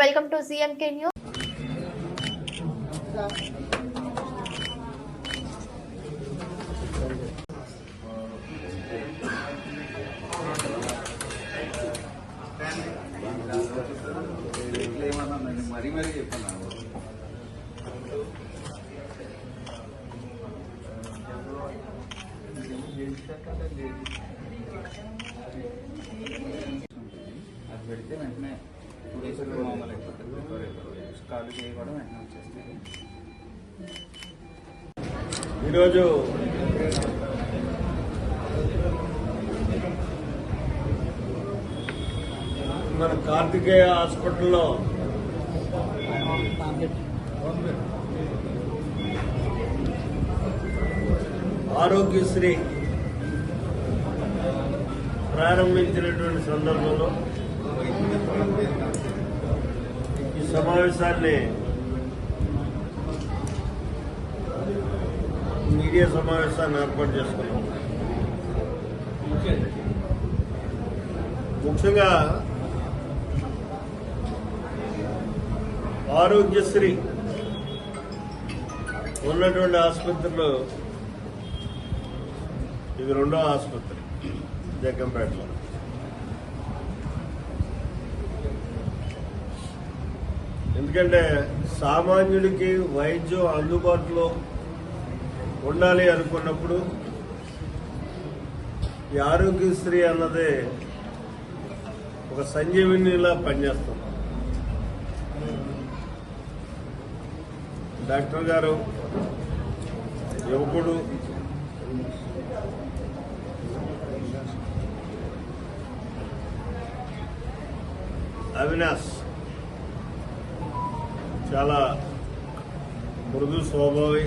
Welcome to సిఎంకే news మరీ మరీ చెప్పాను అది పెడితే వెంటనే కాలు చేయకూడదు వెంటనే ఈరోజు మన కార్తికేయ హాస్పిటల్లో ఆరోగ్యశ్రీ ప్రారంభించినటువంటి సందర్భంలో సమావేశాన్ని మీడియా సమావేశాన్ని ఏర్పాటు చేసుకున్నాం. ముఖ్యంగా ఆరోగ్యశ్రీ ఉన్నటువంటి ఆసుపత్రిలో ఇది రెండో ఆసుపత్రి జగ్గంపేటలో. ఎందుకంటే సామాన్యుడికి వైద్యం అందుబాటులో ఉండాలి అనుకున్నప్పుడు ఈ ఆరోగ్యశ్రీ అన్నది ఒక సంజీవినిలా పనిచేస్తుంది. డాక్టర్ గారు యువకుడు అవినాష్. చాలా మృదు స్వభావి.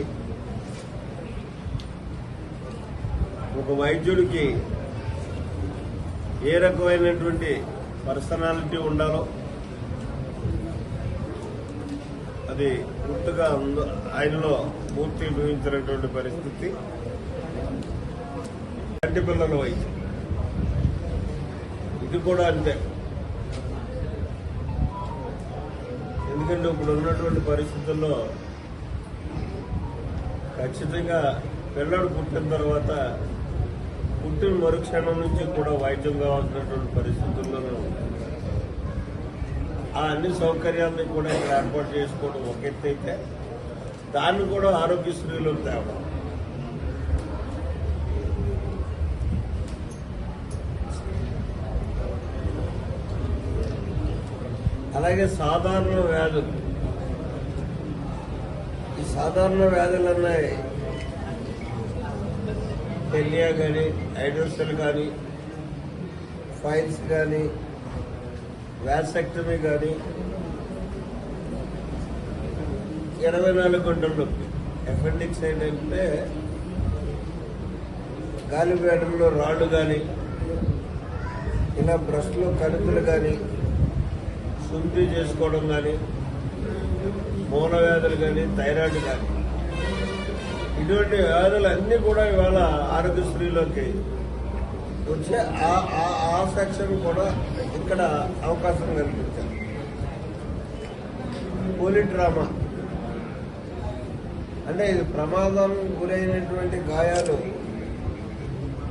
ఒక వైద్యుడికి ఏ రకమైనటువంటి పర్సనాలిటీ ఉండాలో అది పూర్తిగా ఆయనలో పూర్తి ఊహించినటువంటి పరిస్థితి. కంటి పిల్లల వైద్యం. ఇది కూడా అంతే. ఎందుకంటే ఇప్పుడు ఉన్నటువంటి పరిస్థితుల్లో ఖచ్చితంగా పిల్లడు పుట్టిన తర్వాత పుట్టిన మరుక్షణం నుంచి కూడా వైద్యం కావాల్సినటువంటి పరిస్థితుల్లోనూ ఆ అన్ని సౌకర్యాలని కూడా ఇక్కడ ఏర్పాటు చేసుకోవడం ఒక ఎత్తు అయితే దాన్ని కూడా ఆరోగ్యశ్రీలో తేవడం అలాగే సాధారణ వ్యాధులు. ఈ సాధారణ వ్యాధులు అన్నాయి టెలియా కానీ హైడ్రోసెల్ కానీ ఫైల్స్ కానీ వ్యాసెక్టమీ కానీ ఇరవై నాలుగు గంటల నొప్పి. ఎఫెండిక్స్ ఏంటంటే గాలిపేటల్లో రాళ్ళు కానీ ఇలా బ్రష్లో కణుకులు కానీ శుద్ధి చేసుకోవడం కానీ మూల వ్యాధులు కానీ థైరాయిడ్ కానీ ఇటువంటి వ్యాధులు అన్నీ కూడా ఇవాళ ఆరోగ్యశ్రీలోకి వచ్చే ఆ ఆ- సెక్షన్ కూడా ఇక్కడ అవకాశం కల్పించారు. పోలిట్రామా. అంటే ఇది ప్రమాదం గురైనటువంటి గాయాలు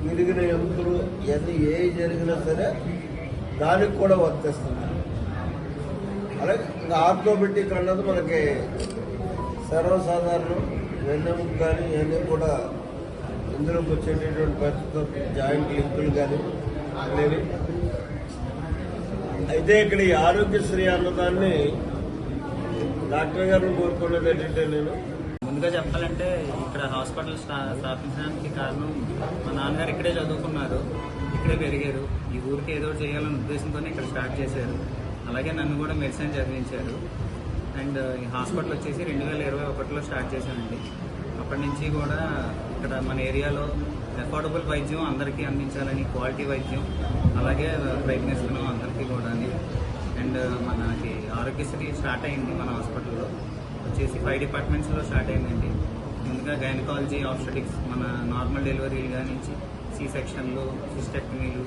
విరిగిన ఎముకలు ఇవన్నీ ఏ జరిగినా సరే దానికి కూడా వర్తిస్తుంది. అలాగే ఇంకా ఆర్థోపెటిక్ అన్నది మనకి సర్వసాధారణం. వెన్నెముక కానీ ఇవన్నీ కూడా ఇందులోకి వచ్చేటటువంటి పరిస్థితులు జాయింట్ లింకులు కానీ అనేవి అయితే ఇక్కడ ఈ ఆరోగ్యశ్రీ అన్నదాన్ని డాక్టర్ గారిని కోరుకునేది ఏంటంటే నేను ముందుగా చెప్పాలంటే ఇక్కడ హాస్పిటల్ స్థా- స్థాపించడానికి కారణం మా నాన్నగారు ఇక్కడే చదువుకున్నారు. ఇక్కడే పెరిగారు. ఈ ఊరికి ఏదో చేయాలనే ఉద్దేశంతోనే ఇక్కడ స్టార్ట్ చేశారు. అలాగే నన్ను కూడా మెడిసిన్ చదివించారు. అండ్ ఈ హాస్పిటల్ వచ్చేసి రెండు వేల ఇరవై ఒకటిలో స్టార్ట్ చేశానండి. అప్పటి నుంచి కూడా ఇక్కడ మన ఏరియాలో అఫోర్డబుల్ వైద్యం అందరికీ అందించాలని క్వాలిటీ వైద్యం అలాగే ప్రయత్నిస్తున్నాం అందరికీ కూడా అండ్ మనకి ఆరోగ్యశ్రీ స్టార్ట్ అయింది మన హాస్పిటల్లో. వచ్చేసి ఫైవ్ డిపార్ట్మెంట్స్లో స్టార్ట్ అయిందండి. ముందుగా గైనకాలజీ ఆప్స్టెటిక్స్ మన నార్మల్ డెలివరీలు కానీ సి సెక్షన్లు సిస్టెక్టమీలు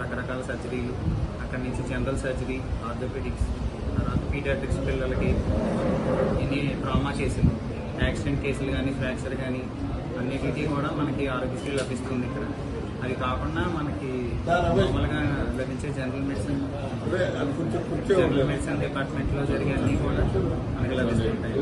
రకరకాల సర్జరీలు అక్కడి నుంచి జనరల్ సర్జరీ ఆర్థోపెడిక్స్ పీడియాట్రిక్స్ పిల్లలకి ఇన్ని ట్రామా కేసులు యాక్సిడెంట్ కేసులు కానీ ఫ్రాక్చర్ కానీ అన్నిటికీ కూడా మనకి ఆరోగ్యశ్రీ లభిస్తుంది ఇక్కడ. అది కాకుండా మనకి మామూలుగా లభించే జనరల్ మెడిసిన్ జనరల్ మెడిసిన్ డిపార్ట్మెంట్లో జరిగే అన్ని కూడా మనకి లభిస్తుంటాయి.